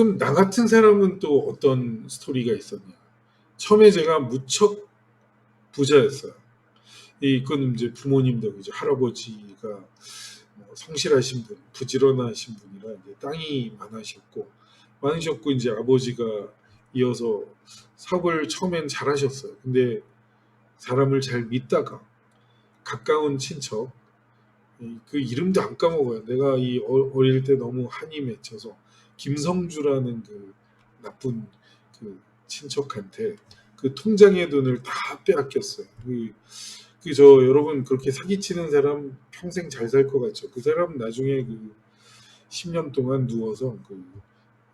그럼 나 같은 사람은 또 어떤 스토리가 있었냐? 처음에 제가 무척 부자였어요. 이건 이제 부모님 덕이죠. 할아버지가 뭐 성실하신 분, 부지런하신 분이라 이제 땅이 많으셨고 많으셨고 이제 아버지가 이어서 사업을 처음엔 잘하셨어요. 근데 사람을 잘 믿다가 가까운 친척 이- 그 이름도 안 까먹어요. 내가 이 어- 어릴 때 너무 한이 맺혀서 김성주라는 그 나쁜 그 친척한테 그 통장의 돈을 다 빼앗겼어요. 그, 그저 여러분 그렇게 사기치는 사람 평생 잘 살 것 같죠. 그 사람 나중에 그 10년 동안 누워서 그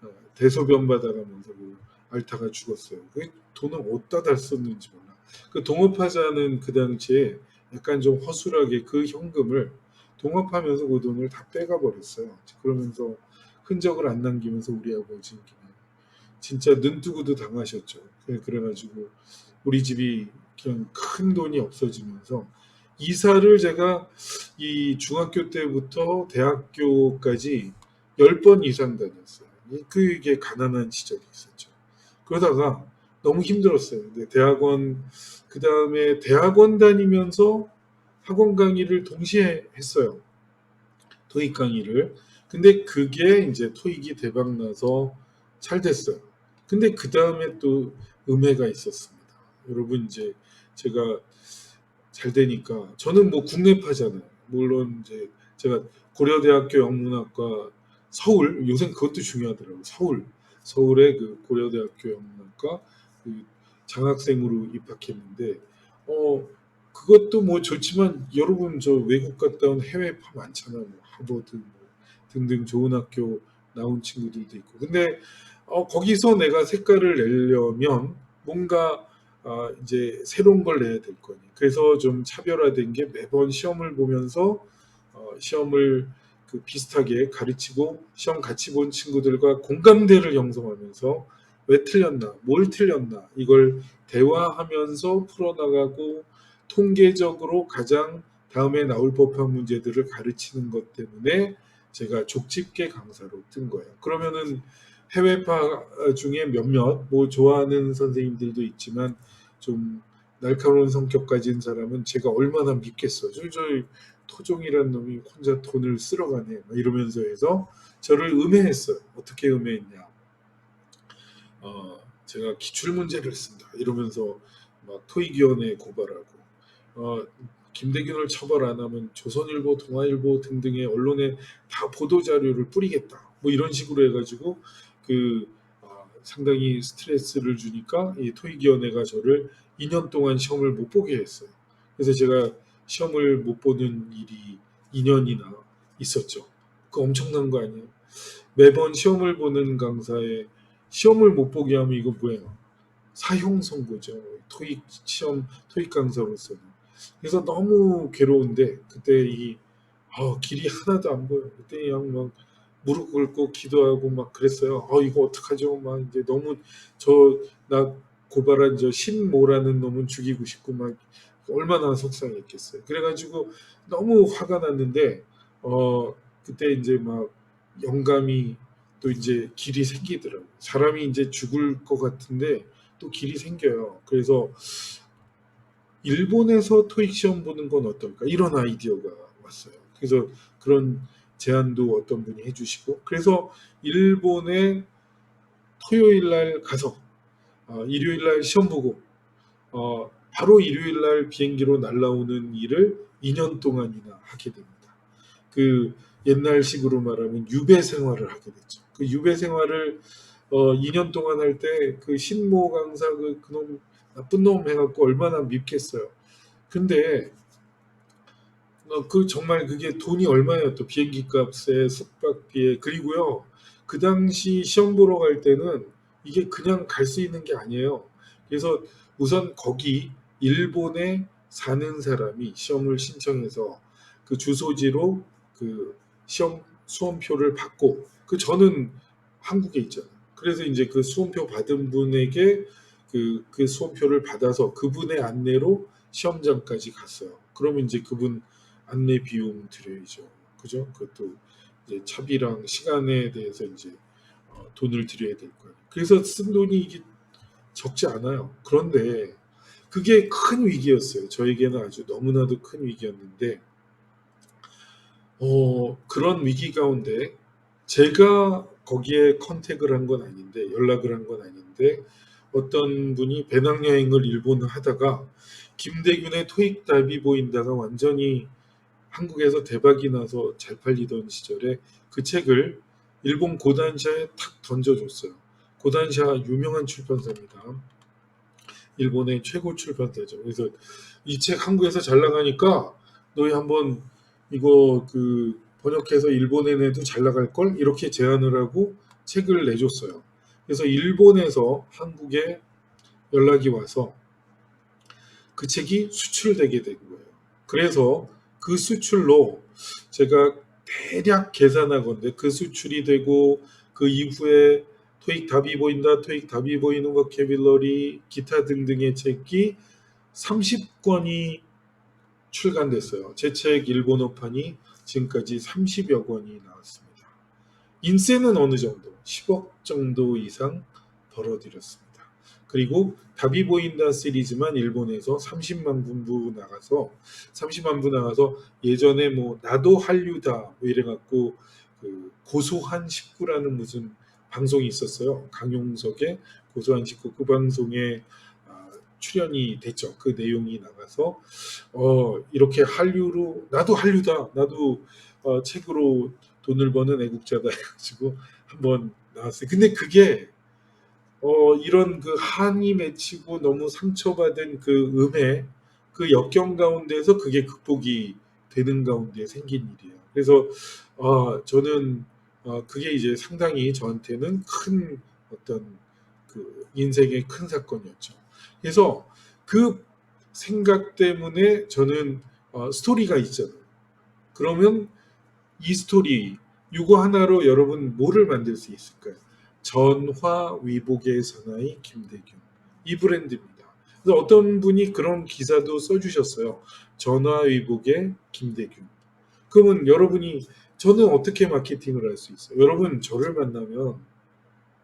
어, 대소변 받아가면서 그 앓다가 죽었어요. 그 돈을 어디다 다 썼는지 몰라. 그 동업하자는 그 당시에 약간 좀 허술하게 그 현금을 동업하면서 그 돈을 다 빼가 버렸어요. 그러면서 흔적을 안 남기면서 우리 아버지는 진짜 눈뜨고도 당하셨죠. 그래- 그래가지고 우리 집이 그냥 큰 돈이 없어지면서 이사를 제가 이 중학교 때부터 대학교까지 10번 이상 다녔어요. 이- 그게 가난한 시절이 있었죠. 그러다가 너무 힘들었어요. 대학원 그 다음에 대학원 다니면서 학원 강의를 동시에 했어요. 토익 강의를. 근데 그게 이제 토익이 대박 나서 잘 됐어요. 근데 그 다음에 또 음해가 있었습니다. 여러분 이제 제가 잘 되니까 저는 뭐 국내파잖아요. 물론 이제 제가 고려대학교 영문학과 서울 요새 그것도 중요하더라고요. 서울 서울의 그 고려대학교 영문학과 그 장학생으로 입학했는데 어 그것도 뭐 좋지만 여러분 저 외국 갔다 온 해외파 많잖아요. 뭐 하버드 뭐 등등 좋은 학교 나온 친구들도 있고. 근데 어, 거기서 내가 색깔을 내려면 뭔가 아, 이제 새로운 걸 내야 될 거니. 그래서 좀 차별화된 게 매번 시험을 보면서 어, 시험을 그 비슷하게 가르치고 시험 같이 본 친구들과 공감대를 형성하면서 왜 틀렸나, 뭘 틀렸나 이걸 대화하면서 풀어나가고 통계적으로 가장 다음에 나올 법한 문제들을 가르치는 것 때문에 제가 족집게 강사로 뜬 거예요. 그러면은 해외파 중에 몇몇 뭐 좋아하는 선생님들도 있지만 좀 날카로운 성격 가진 사람은 제가 얼마나 믿겠어. 저, 저 토종이란 놈이 혼자 돈을 쓸어가네. 막 이러면서 해서 저를 음해했어요. 어떻게 음해했냐. 어, 제가 기출 문제를 쓴다. 이러면서 막 토익위원회에 고발하고 어, 김대균을 처벌 안 하면 조선일보, 동아일보 등등의 언론에 다 보도 자료를 뿌리겠다. 뭐 이런 식으로 해가지고 그 아, 상당히 스트레스를 주니까 이 토익위원회가 저를 2년 동안 시험을 못 보게 했어요. 그래서 제가 시험을 못 보는 일이 2년이나 있었죠. 그 엄청난 거 아니에요? 매번 시험을 보는 강사에 시험을 못 보게 하면 이거 뭐예요? 사형 선고죠. 토익 시험 토익 강사로서는. 그래서 너무 괴로운데 그때 이 아, 길이 하나도 안 보여. 그때 그냥 막 무릎 꿇고 기도하고 막 그랬어요. 아 이거 어떡하죠? 막 이제 너무 저 나 고발한 저 신모라는 놈은 죽이고 싶고 막 얼마나 속상했겠어요. 그래가지고 너무 화가 났는데 어 그때 이제 막 영감이 또 이제 길이 생기더라고요. 사람이 이제 죽을 것 같은데 또 길이 생겨요. 그래서 일본에서 토익 시험 보는 건 어떨까? 이런 아이디어가 왔어요. 그래서 그런 제안도 어떤 분이 해주시고 그래서 일본에 토요일 날 가서 어, 일요일 날 시험 보고 어, 바로 일요일 날 비행기로 날라오는 일을 2년 동안이나 하게 됩니다. 그 옛날식으로 말하면 유배 생활을 하게 됐죠. 그 유배 생활을 어, 2년 동안 할 때 그 신모 강사 그 그놈 나쁜 놈 해갖고 얼마나 밉겠어요. 근데 어, 그 정말 그게 돈이 얼마예요? 또 비행기 값에 숙박비에 그리고요. 그 당시 시험 보러 갈 때는 이게 그냥 갈 수 있는 게 아니에요. 그래서 우선 거기 일본에 사는 사람이 시험을 신청해서 그 주소지로 그 시험 수험표를 받고 그 저는 한국에 있잖아요. 그래서 이제 그 수험표 받은 분에게 그, 그 수험표를 받아서 그분의 안내로 시험장까지 갔어요. 그러면 이제 그분 안내 비용 드려야죠. 그죠? 그것도 이제 차비랑 시간에 대해서 이제 어, 어, 돈을 들여야 될 거예요. 그래서 쓴 돈이 이게 적지 않아요. 그런데 그게 큰 위기였어요. 저에게는 아주 너무나도 큰 위기였는데 어, 그런 위기 가운데 제가 거기에 컨택을 한 건 아닌데 연락을 한 건 아닌데 어떤 분이 배낭여행을 일본을 하다가 김대균의 토익 답이 보인다가 완전히 한국에서 대박이 나서 잘 팔리던 시절에 그 책을 일본 고단샤에 탁 던져줬어요. 고단샤 유명한 출판사입니다. 일본의 최고 출판사죠. 그래서 이 책 한국에서 잘 나가니까 너희 한번 이거 그 번역해서 일본에 내도 잘 나갈 걸 이렇게 제안을 하고 책을 내줬어요. 그래서 일본에서 한국에 연락이 와서 그 책이 수출되게 된 거예요. 그래서 그 수출로 제가 대략 계산하건데 그 수출이 되고 그 이후에 토익 답이 보인다, 토익 답이 보이는 버케빌러리, 기타 등등의 책이 30권이 출간됐어요. 제 책 일본어판이 지금까지 30여 권이 나왔습니다. 인세는 어느 정도? 10억 정도 이상 벌어들였습니다. 그리고 답이 보인다 시리즈만 일본에서 30만 분부 나가서 30만 부 나가서 예전에 뭐 나도 한류다 뭐 이래갖고 그 고소한 식구라는 무슨 방송이 있었어요. 강용석의 고소한 식구 그 방송에 아, 출연이 됐죠. 그 내용이 나가서 어 이렇게 한류로 나도 한류다 나도 어, 책으로 돈을 버는 애국자다 해가지고 한번 나왔어요. 근데 그게 어, 이런 그 한이 맺히고 너무 상처받은 그 음의 그 역경 가운데서 그게 극복이 되는 가운데 생긴 일이에요. 그래서 어, 저는 어, 그게 이제 상당히 저한테는 큰 어떤 그 인생의 큰 사건이었죠. 그래서 그 생각 때문에 저는 어, 스토리가 있잖아요. 그러면 이 스토리 이거 하나로 여러분 뭐를 만들 수 있을까요? 전화 위복의 사나이 김대균 이 브랜드입니다. 그래서 어떤 분이 그런 기사도 써주셨어요. 전화 위복의 김대균. 그러면 여러분이 저는 어떻게 마케팅을 할 수 있어요? 여러분 저를 만나면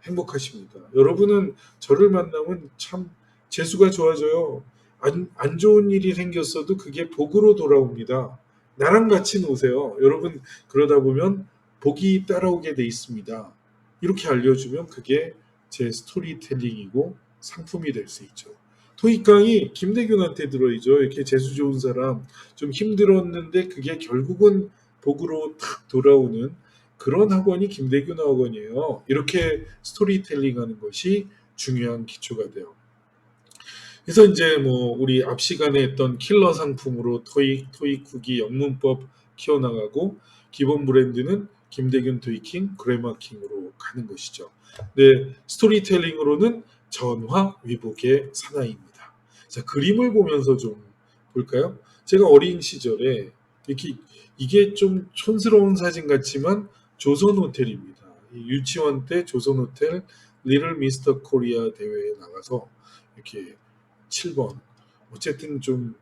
행복하십니다. 여러분은 저를 만나면 참 재수가 좋아져요. 안, 안 좋은 일이 생겼어도 그게 복으로 돌아옵니다. 나랑 같이 노세요. 여러분 그러다 보면 복이 따라오게 돼 있습니다. 이렇게 알려주면 그게 제 스토리텔링이고 상품이 될 수 있죠. 토익 강의 김대균한테 들어이죠. 이렇게 재수 좋은 사람 좀 힘들었는데 그게 결국은 복으로 탁 돌아오는 그런 학원이 김대균 학원이에요. 이렇게 스토리텔링 하는 것이 중요한 기초가 돼요. 그래서 이제 뭐 우리 앞 시간에 했던 킬러 상품으로 토익, 토익 후기 영문법 키워나가고 기본 브랜드는 김대균 토익킹, 그래마킹으로 가는 것이죠. 네, 스토리텔링으로는 전화 위복의 사나이입니다. 자, 그림을 보면서 좀 볼까요? 제가 어린 시절에 이렇게 이게 좀 촌스러운 사진 같지만 조선 호텔입니다. 유치원 때 조선 호텔 리틀 미스터 코리아 대회에 나가서 이렇게 7번 어쨌든 좀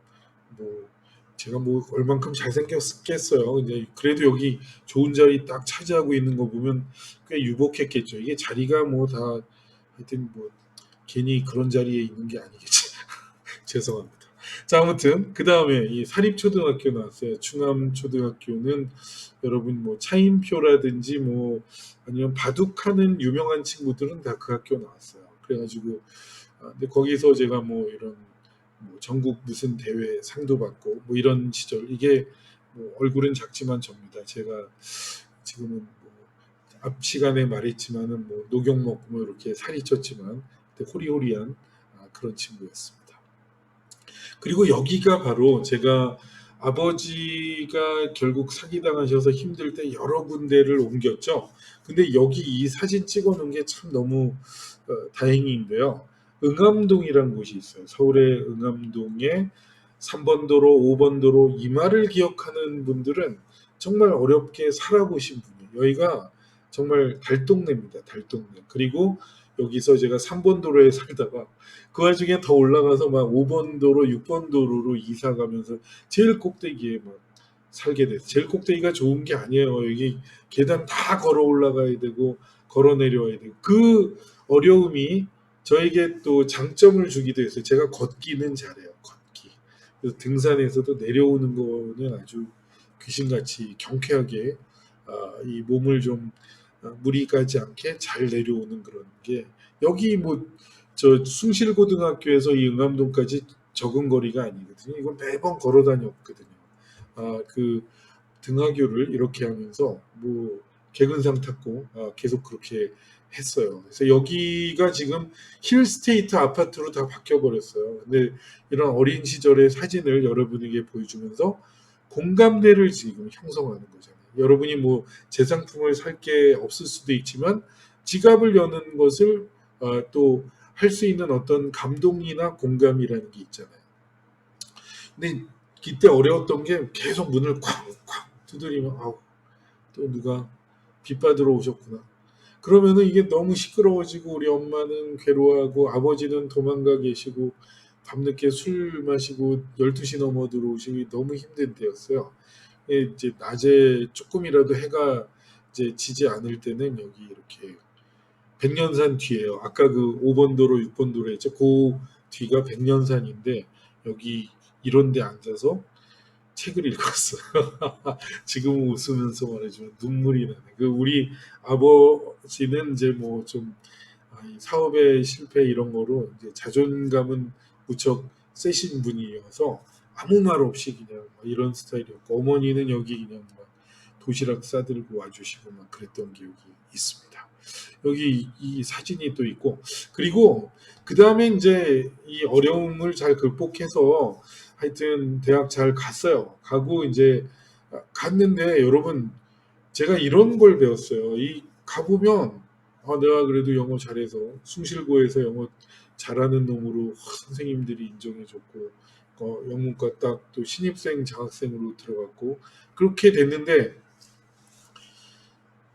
뭐 제가 뭐 얼만큼 잘생겼겠어요. 근데 그래도 여기 좋은 자리 딱 차지하고 있는 거 보면 꽤 유복했겠죠. 이게 자리가 뭐 다 하여튼 뭐 괜히 그런 자리에 있는 게 아니겠지. 죄송합니다. 자 아무튼 그 다음에 이 사립초등학교 나왔어요. 충암초등학교는 여러분 뭐 차인표라든지 뭐 아니면 바둑하는 유명한 친구들은 다 그 학교 나왔어요. 그래가지고 아, 근데 거기서 제가 뭐 이런 뭐 전국 무슨 대회 상도 받고 뭐 이런 시절 이게 뭐 얼굴은 작지만 접니다. 제가 지금은 뭐 앞 시간에 말했지만은 뭐 녹용 먹고 뭐 이렇게 살이 쪘지만 호리호리한 아, 그런 친구였습니다. 그리고 여기가 바로 제가 아버지가 결국 사기당하셔서 힘들 때 여러 군데를 옮겼죠. 근데 여기 이 사진 찍어 놓은 게 참 너무 어, 다행인데요. 응암동이라는 곳이 있어요. 서울의 응암동에 3번 도로, 5번 도로 이마를 기억하는 분들은 정말 어렵게 살아보신 분이에요. 여기가 정말 달동네입니다. 달동네. 그리고 여기서 제가 3번 도로에 살다가 그 와중에 더 올라가서 막 5번 도로, 6번 도로로 이사 가면서 제일 꼭대기에 막 살게 됐어요. 제일 꼭대기가 좋은 게 아니에요. 여기 계단 다 걸어 올라가야 되고 걸어 내려와야 되고 그 어려움이 저에게 또 장점을 주기도 했어요. 제가 걷기는 잘해요. 걷기. 그래서 등산에서도 내려오는 거는 아주 귀신같이 경쾌하게 아, 이 몸을 좀 아, 무리 가지 않게 잘 내려오는 그런 게 여기 뭐 저 숭실고등학교에서 이 응암동까지 적은 거리가 아니거든요. 이건 매번 걸어 다녔거든요. 아, 그 등하교를 이렇게 하면서 뭐 개근상 탔고 아, 계속 그렇게 했어요. 그래서 여기가 지금 힐스테이트 아파트로 다 바뀌어 버렸어요. 근데 이런 어린 시절의 사진을 여러분에게 보여주면서 공감대를 지금 형성하는 거잖아요. 여러분이 뭐 재상품을 살 게 없을 수도 있지만 지갑을 여는 것을 어, 또할 수 있는 어떤 감동이나 공감이라는 게 있잖아요. 근데 그때 어려웠던 게 계속 문을 쾅쾅 두드리면 아우 또 누가 빚 받으러 오셨구나. 그러면은 이게 너무 시끄러워지고 우리 엄마는 괴로워하고 아버지는 도망가 계시고 밤늦게 술 마시고 12시 넘어 들어오시기 너무 힘든 때였어요. 예, 이제 낮에 조금이라도 해가 이제 지지 않을 때는 여기 이렇게 백년산 뒤에요. 아까 그 5번 도로, 6번 도로 했죠. 그 뒤가 백년산인데 여기 이런 데 앉아서 책을 읽었어요. 지금 웃으면서 말해주면 눈물이 나네. 그 우리 아버지는 이제 뭐 좀 사업의 실패 이런 거로 이제 자존감은 무척 세신 분이어서 아무 말 없이 그냥 막 이런 스타일이었고 어머니는 여기 그냥 막 도시락 싸들고 와주시고 막 그랬던 기억이 있습니다. 여기 이, 이 사진이 또 있고 그리고 그 다음에 이제 이 어려움을 잘 극복해서 하여튼 대학 잘 갔어요. 가고 이제 갔는데 여러분 제가 이런 걸 배웠어요. 이 가보면 아 내가 그래도 영어 잘해서 숭실고에서 영어 잘하는 놈으로 선생님들이 인정해줬고 어, 영문과 딱 또 신입생 장학생으로 들어갔고 그렇게 됐는데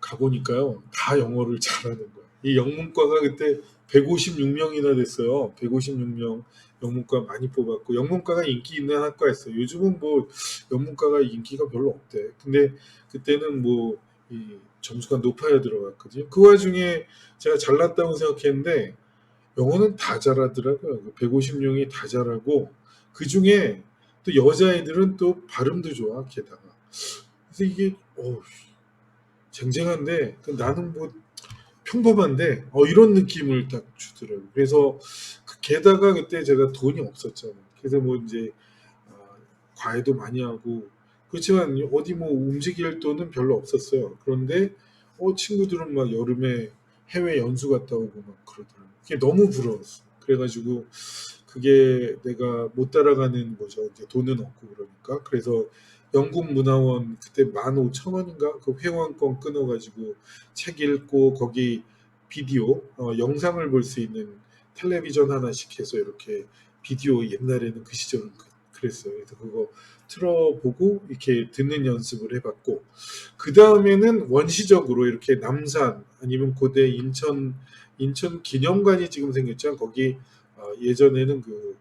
가보니까요 다 영어를 잘하는 거예요. 이 영문과가 그때 156명이나 됐어요. 156명 영문과 많이 뽑았고 영문과가 인기 있는 학과였어요. 요즘은 뭐 영문과가 인기가 별로 없대. 근데 그때는 뭐이 점수가 높아야 들어갔거든요. 그 와중에 제가 잘났다고 생각했는데 영어는 다 잘하더라고요. 150명이 다 잘하고 그 중에 또 여자애들은 또 발음도 좋아 게다가. 그래서 이게 어 쟁쟁한데 그 나는 뭐 평범한데 어, 이런 느낌을 딱 주더라고요. 그래서 그 게다가 그때 제가 돈이 없었잖아요. 그래서 뭐 이제 어, 과외도 많이 하고 그렇지만 어디 뭐 움직일 돈은 별로 없었어요. 그런데 어, 친구들은 막 여름에 해외 연수 갔다 오고 막 그러더라고요. 그게 너무 부러웠어. 그래가지고 그게 내가 못 따라가는 거죠. 이제 돈은 없고 그러니까. 그래서 영국 문화원 그때 15,000원인가 그 회원권 끊어가지고 책 읽고 거기 비디오 어, 영상을 볼 수 있는 텔레비전 하나씩 해서 이렇게 비디오 옛날에는 그 시절은 그, 랬어요 그래서 그거 틀어보고 이렇게 듣는 연습을 해봤고 그 다음에는 원시적으로 이렇게 남산 아니면 고대 인천 인천 기념관이 지금 생겼죠. 거기 어, 예전에는 그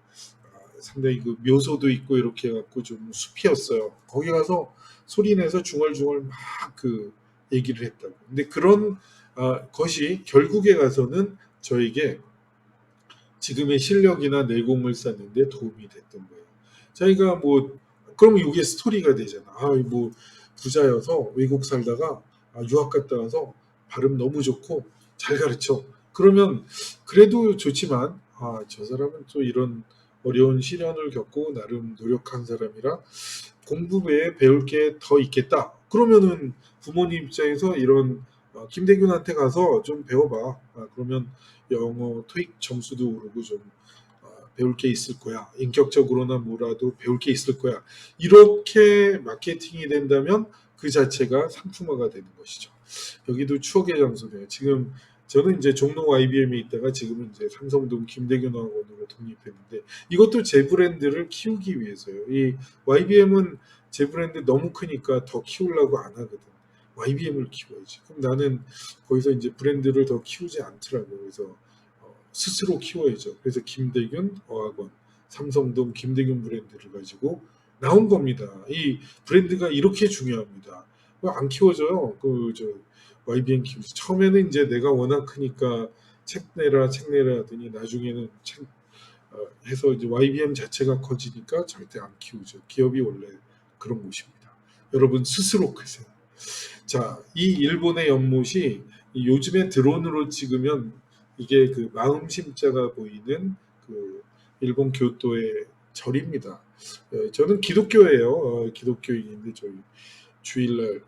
상당히 그 묘소도 있고 이렇게 해갖고 좀 숲이었어요. 거기 가서 소리 내서 중얼중얼 막 그 얘기를 했다고. 근데 그런 어, 것이 결국에 가서는 저에게 지금의 실력이나 내공을 쌓는데 도움이 됐던 거예요. 저희가 뭐 그러면 이게 스토리가 되잖아. 아 뭐 부자여서 외국 살다가 아, 유학 갔다 와서 발음 너무 좋고 잘 가르쳐. 그러면 그래도 좋지만 아 저 사람은 또 이런 어려운 시련을 겪고 나름 노력한 사람이라 공부 외에 배울 게 더 있겠다. 그러면은 부모님 입장에서 이런 어, 김대균한테 가서 좀 배워봐. 아, 그러면 영어 토익 점수도 오르고 좀 어, 배울 게 있을 거야. 인격적으로나 뭐라도 배울 게 있을 거야. 이렇게 마케팅이 된다면 그 자체가 상품화가 되는 것이죠. 여기도 추억의 장소네요. 지금 저는 이제 종로 IBM에 있다가 지금은 이제 삼성동 김대균 학원으로 독립했는데 이것도 제 브랜드를 키우기 위해서요. 이 YBM은 제 브랜드 너무 크니까 더 키우려고 안 하거든. YBM을 키워야지. 그럼 나는 거기서 이제 브랜드를 더 키우지 않더라고요. 그래서 어, 스스로 키워야죠. 그래서 김대균 어학원, 삼성동 김대균 브랜드를 가지고 나온 겁니다. 이 브랜드가 이렇게 중요합니다. 왜안 키워져요? 그 저 YBN 키우지. 처음에는 이제 내가 워낙 크니까 책 내라 책 내라 하더니 나중에는 책 어, 해서 이제 YBM 자체가 커지니까 절대 안 키우죠. 기업이 원래 그런 곳입니다. 여러분 스스로 크세요. 자, 이 일본의 연못이 이 요즘에 드론으로 찍으면 이게 그 마음 심자가 보이는 그 일본 교토의 절입니다. 어, 저는 기독교예요. 어, 기독교인인데 저희 주일날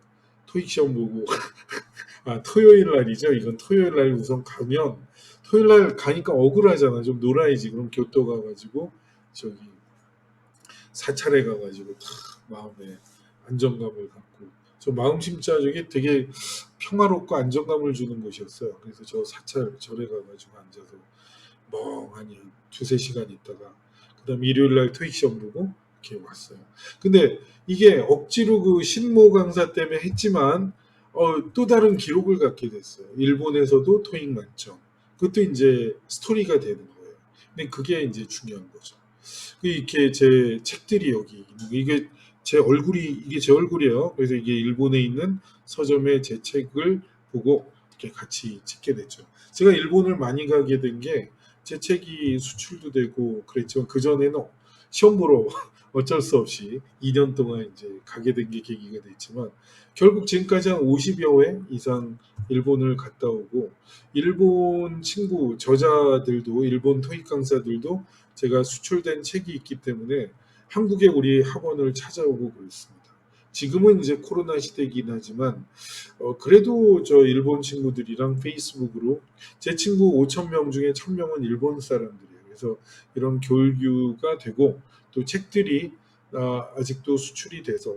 토익 시험 보고 아 토요일 날이죠. 이건 토요일 날 우선 가면 토요일 날 가니까 억울하잖아. 좀 놀아야지. 그럼 교토 가가지고 저기 사찰에 가가지고 탁 마음에 안정감을 갖고 저 마음 심자 저게 되게 평화롭고 안정감을 주는 곳이었어요. 그래서 저 사찰 절에 가가지고 앉아서 멍하니 한 두세 시간 있다가 그다음 일요일 날 토익 시험 보고 이렇게 왔어요. 근데 이게 억지로 그 신모 강사 때문에 했지만 어, 또 다른 기록을 갖게 됐어요. 일본에서도 토익 만점. 그것도 이제 스토리가 되는 거예요. 근데 그게 이제 중요한 거죠. 이렇게 제 책들이 여기 있는 거. 이게 제 얼굴이 이게 제 얼굴이에요. 그래서 이게 일본에 있는 서점에 제 책을 보고 이렇게 같이 찍게 됐죠. 제가 일본을 많이 가게 된 게 제 책이 수출도 되고 그랬지만 그 전에는 시험 보러 어쩔 수 없이 2년 동안 이제 가게 된 게 계기가 됐지만 결국 지금까지 한 50여 회 이상 일본을 갔다 오고 일본 친구 저자들도 일본 토익 강사들도 제가 수출된 책이 있기 때문에 한국에 우리 학원을 찾아오고 그랬습니다. 지금은 이제 코로나 시대이긴 하지만 어, 그래도 저 일본 친구들이랑 페이스북으로 제 친구 5천 명 중에 1천 명은 일본 사람들이에요. 그래서 이런 교류가 되고 또 책들이 아, 아직도 수출이 돼서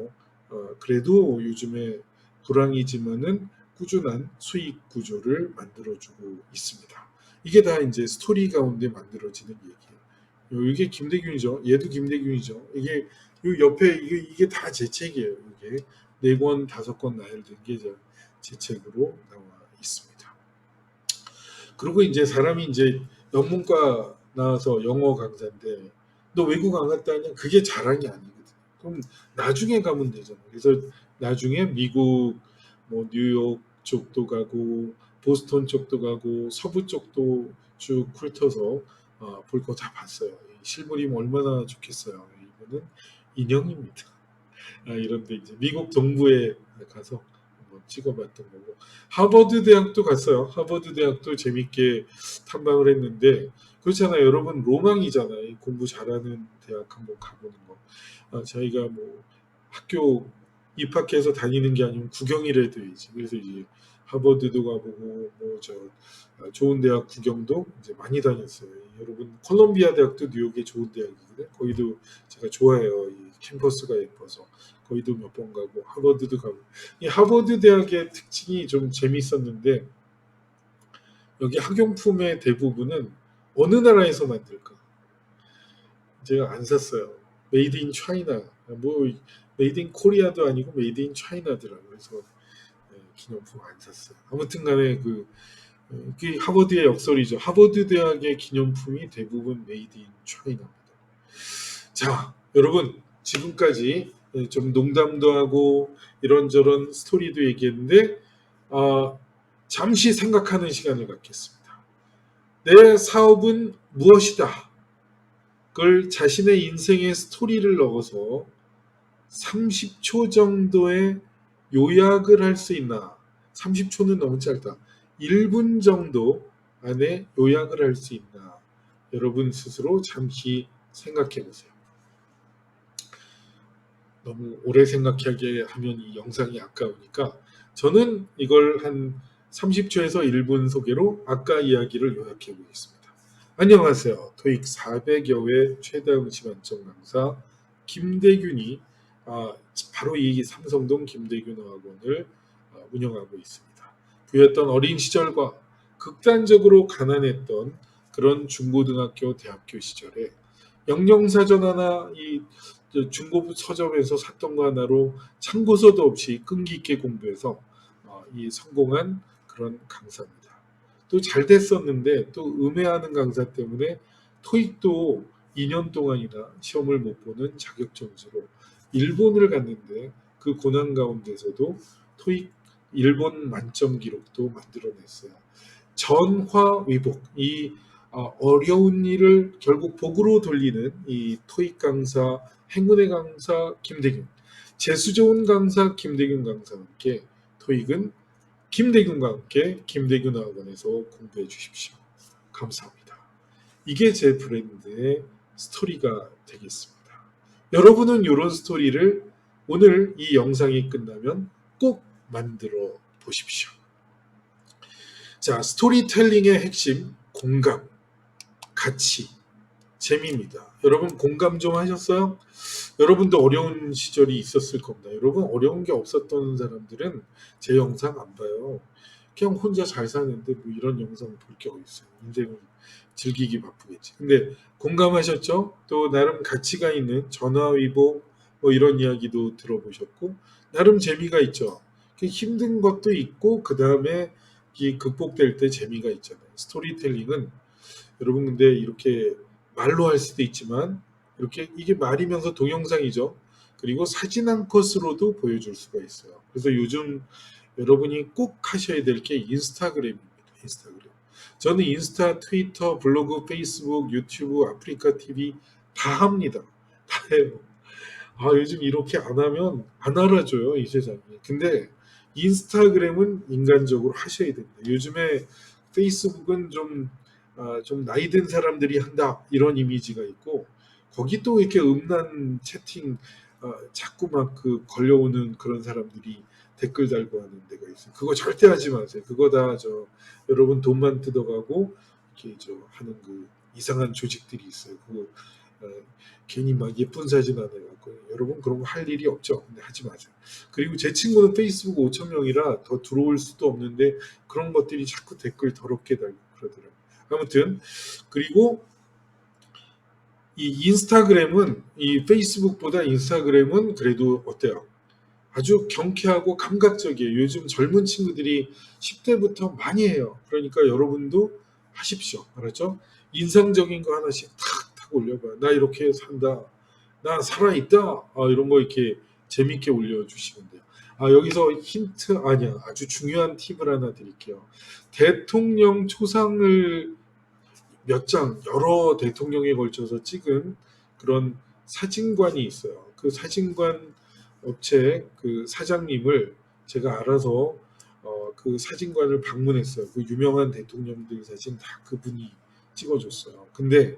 어, 그래도 요즘에 불황이지만은 꾸준한 수익 구조를 만들어주고 있습니다. 이게 다 이제 스토리 가운데 만들어지는 얘기예요. 이게 김대균이죠. 얘도 김대균이죠. 이게 요 옆에 이게, 이게 다 제 책이에요. 이게 네 권, 다섯 권 나열된 게제 책으로 나와 있습니다. 그리고 이제 사람이 이제 영문과 나와서 영어 강사인데 너 외국 안 갔다 하냐? 그게 자랑이 아니거든. 그럼 나중에 가면 되잖아. 그래서 나중에 미국, 뭐 뉴욕 쪽도 가고 보스턴 쪽도 가고 서부 쪽도 쭉 훑어서 어, 볼거 다 봤어요. 실물이면 얼마나 좋겠어요. 이거는 인형입니다. 아, 이런데 이제 미국 동부에 가서 한번 찍어봤던 거고 하버드 대학도 갔어요. 하버드 대학도 재밌게 탐방을 했는데 그렇잖아요. 여러분 로망이잖아요. 공부 잘하는 대학 한번 가보는 거. 아, 저희가 뭐 학교 입학해서 다니는 게 아니면 구경이라도 해야지. 그래서 이제 하버드도 가보고 뭐 저 좋은 대학 구경도 이제 많이 다녔어요. 여러분 콜롬비아 대학도 뉴욕에 좋은 대학이거든요. 거기도 제가 좋아해요. 이 캠퍼스가 예뻐서 거기도 몇 번 가고 하버드도 가고 이 하버드 대학의 특징이 좀 재밌었는데 여기 학용품의 대부분은 어느 나라에서 만들까? 제가 안 샀어요. 메이드 인 차이나 뭐 메이드 인 코리아도 아니고 메이드 인 차이나더라고요. 그래서 네, 기념품 안 샀어요. 아무튼 간에 그, 그 하버드의 역설이죠. 하버드 대학의 기념품이 대부분 메이드 인 차이나입니다. 자, 여러분 지금까지 좀 농담도 하고 이런저런 스토리도 얘기했는데 어, 잠시 생각하는 시간을 갖겠습니다. 내 사업은 무엇이다. 그걸 자신의 인생의 스토리를 넣어서 30초 정도의 요약을 할 수 있나? 30초는 너무 짧다. 1분 정도 안에 요약을 할 수 있나? 여러분 스스로 잠시 생각해 보세요. 너무 오래 생각하게 하면 이 영상이 아까우니까 저는 이걸 한 30초에서 1분 소개로 아까 이야기를 요약해 보겠습니다. 안녕하세요. 토익 400여 회 최다 응시 만점 강사 김대균이 아, 바로 이 삼성동 김대균 학원을 아, 운영하고 있습니다. 부였던 어린 시절과 극단적으로 가난했던 그런 중고등학교 대학교 시절에 영영사전 하나 이 중고 서점에서 샀던 거 하나로 참고서도 없이 끈기 있게 공부해서 어, 이 성공한 그런 강사입니다. 또 잘 됐었는데 또 음해하는 강사 때문에 토익도 2년 동안이나 시험을 못 보는 자격 점수로 일본을 갔는데 그 고난 가운데서도 토익 일본 만점 기록도 만들어냈어요. 전화위복 이 어, 어려운 일을 결국 복으로 돌리는 이 토익 강사 행운의 강사 김대균 재수 좋은 강사 김대균 강사와 함께 토익은 김대균과 함께 김대균 학원에서 공부해 주십시오. 감사합니다. 이게 제 브랜드의 스토리가 되겠습니다. 여러분은 이런 스토리를 오늘 이 영상이 끝나면 꼭 만들어 보십시오. 자, 스토리텔링의 핵심 공감, 가치, 재미입니다. 여러분 공감 좀 하셨어요? 여러분도 어려운 시절이 있었을 겁니다. 여러분 어려운 게 없었던 사람들은 제 영상 안 봐요. 그냥 혼자 잘 사는데 뭐 이런 영상 볼 게 어딨어요. 인생을 즐기기 바쁘겠지. 근데 공감하셨죠? 또 나름 가치가 있는 전화위복 뭐 이런 이야기도 들어보셨고 나름 재미가 있죠. 그 힘든 것도 있고 그 다음에 극복될 때 재미가 있잖아요. 스토리텔링은 여러분 근데 이렇게 말로 할 수도 있지만 이렇게 이게 말이면서 동영상이죠. 그리고 사진 한 컷으로도 보여줄 수가 있어요. 그래서 요즘 여러분이 꼭 하셔야 될 게 인스타그램입니다. 인스타그램. 저는 인스타, 트위터, 블로그, 페이스북, 유튜브, 아프리카 TV 다 합니다. 다 해요. 아, 요즘 이렇게 안 하면 안 알아줘요, 이 세상에. 근데 인스타그램은 인간적으로 하셔야 됩니다. 요즘에 페이스북은 좀, 아, 좀 나이 든 사람들이 한다, 이런 이미지가 있고, 거기 또 이렇게 음란 채팅, 아, 자꾸 막 그 걸려오는 그런 사람들이 댓글 달고 하는 데가 있어요. 그거 절대 하지 마세요. 그거 다 저 여러분 돈만 뜯어가고 이렇게 저 하는 그 이상한 조직들이 있어요. 그거 어, 괜히 막 예쁜 사진 안 해갖고 여러분 그런 거 할 일이 없죠. 근데 하지 마세요. 그리고 제 친구는 페이스북 5천 명이라 더 들어올 수도 없는데 그런 것들이 자꾸 댓글 더럽게 달고 그러더라고요. 아무튼 그리고 이 인스타그램은 이 페이스북보다 인스타그램은 그래도 어때요? 아주 경쾌하고 감각적이에요. 요즘 젊은 친구들이 10대부터 많이 해요. 그러니까 여러분도 하십시오. 알았죠? 인상적인 거 하나씩 탁탁 올려봐요. 나 이렇게 산다. 나 살아있다. 아, 이런 거 이렇게 재밌게 올려주시면 돼요. 아, 여기서 힌트 아니야. 아주 중요한 팁을 하나 드릴게요. 대통령 초상을 몇 장, 여러 대통령에 걸쳐서 찍은 그런 사진관이 있어요. 그 사진관 업체 그 사장님을 제가 알아서 어, 그 사진관을 방문했어요. 그 유명한 대통령들 사진 다 그분이 찍어줬어요. 근데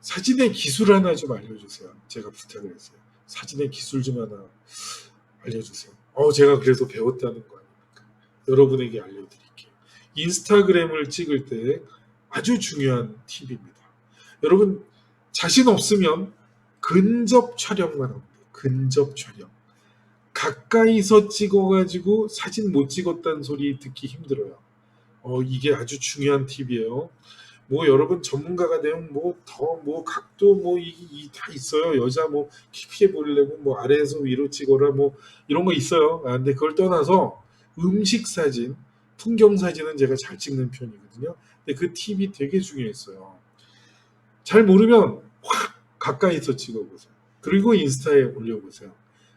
사진의 기술 하나 좀 알려주세요. 제가 부탁을 했어요. 사진의 기술 좀 하나 알려주세요. 어, 제가 그래서 배웠다는 거 아닙니까? 여러분에게 알려드릴게요. 인스타그램을 찍을 때 아주 중요한 팁입니다. 여러분 자신 없으면 근접 촬영만 합니다. 근접 촬영. 가까이서 찍어가지고 사진 못 찍었다는 소리 듣기 힘들어요. 어, 이게 아주 중요한 팁이에요. 뭐 여러분 전문가가 되면 뭐 더뭐 각도 뭐 이 다 있어요. 여자 뭐 키피해 보려면 뭐 아래에서 위로 찍어라 뭐 이런 거 있어요. 아, 근데 그걸 떠나서 음식 사진, 풍경 사진은 제가 잘 찍는 편이거든요. 근데 그 팁이 되게 중요했어요. 잘 모르면 확 가까이서 찍어보세요. 그리고 인스타에 올려보세요.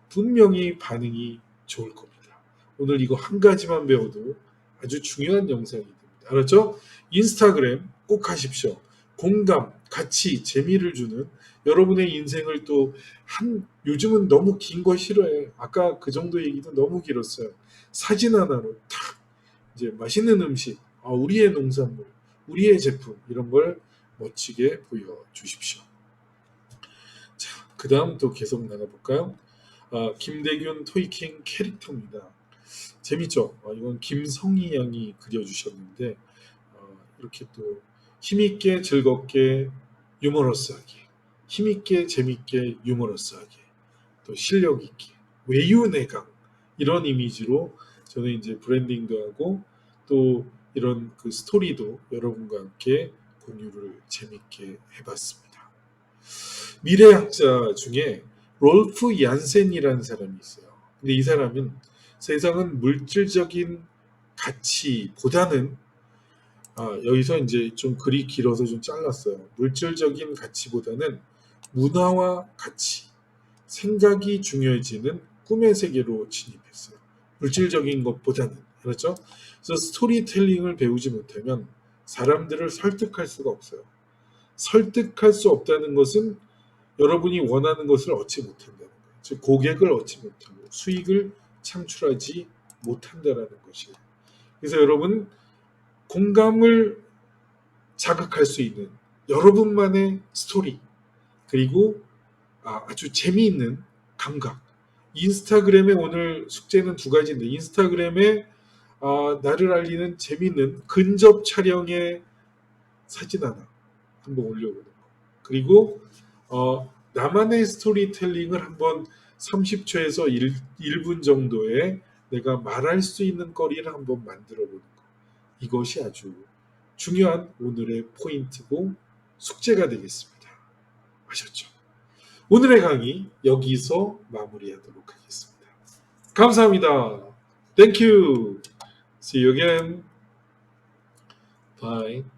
분명히 반응이 좋을 겁니다. 오늘 이거 한 가지만 배워도 아주 중요한 영상이 됩니다. 알았죠? 인스타그램 꼭 하십시오. 공감, 가치, 재미를 주는 여러분의 인생을 또 한 요즘은 너무 긴 거 싫어해. 아까 그 정도 얘기도 너무 길었어요. 사진 하나로 탁 이제 맛있는 음식, 아, 우리의 농산물, 우리의 제품 이런 걸 멋지게 보여주십시오. 자, 그 다음 또 계속 나가볼까요? 아, 김대균 토이킹 캐릭터입니다. 재밌죠? 아, 이건 김성희 양이 그려주셨는데 어, 이렇게 또 힘있게 즐겁게 유머러스하게 힘있게 재밌게 유머러스하게 또 실력 있게 외유내강 이런 이미지로 저는 이제 브랜딩도 하고 또 이런 그 스토리도 여러분과 함께 공유를 재밌게 해봤습니다. 미래학자 중에 롤프 얀센이라는 사람이 있어요. 근데 이 사람은 세상은 물질적인 가치보다는 아, 여기서 이제 좀 글이 길어서 좀 잘랐어요. 물질적인 가치보다는 문화와 가치, 생각이 중요해지는 꿈의 세계로 진입했어요. 물질적인 것보다는 그렇죠? 그래서 스토리텔링을 배우지 못하면 사람들을 설득할 수가 없어요. 설득할 수 없다는 것은 여러분이 원하는 것을 얻지 못한다는 거예요. 즉 고객을 얻지 못하고 수익을 창출하지 못한다라는 것이에요. 그래서 여러분 공감을 자극할 수 있는 여러분만의 스토리 그리고 아, 아주 재미있는 감각. 인스타그램에 오늘 숙제는 두 가지인데 인스타그램에 아, 나를 알리는 재미있는 근접 촬영의 사진 하나 한번 올려보는 거. 그리고 어, 나만의 스토리텔링을 한번 30초에서 1, 1분 정도의 내가 말할 수 있는 거리를 한번 만들어 보는 거. 이것이 아주 중요한 오늘의 포인트고 숙제가 되겠습니다. 아셨죠? 오늘의 강의 여기서 마무리하도록 하겠습니다. 감사합니다. Thank you. See you again. Bye.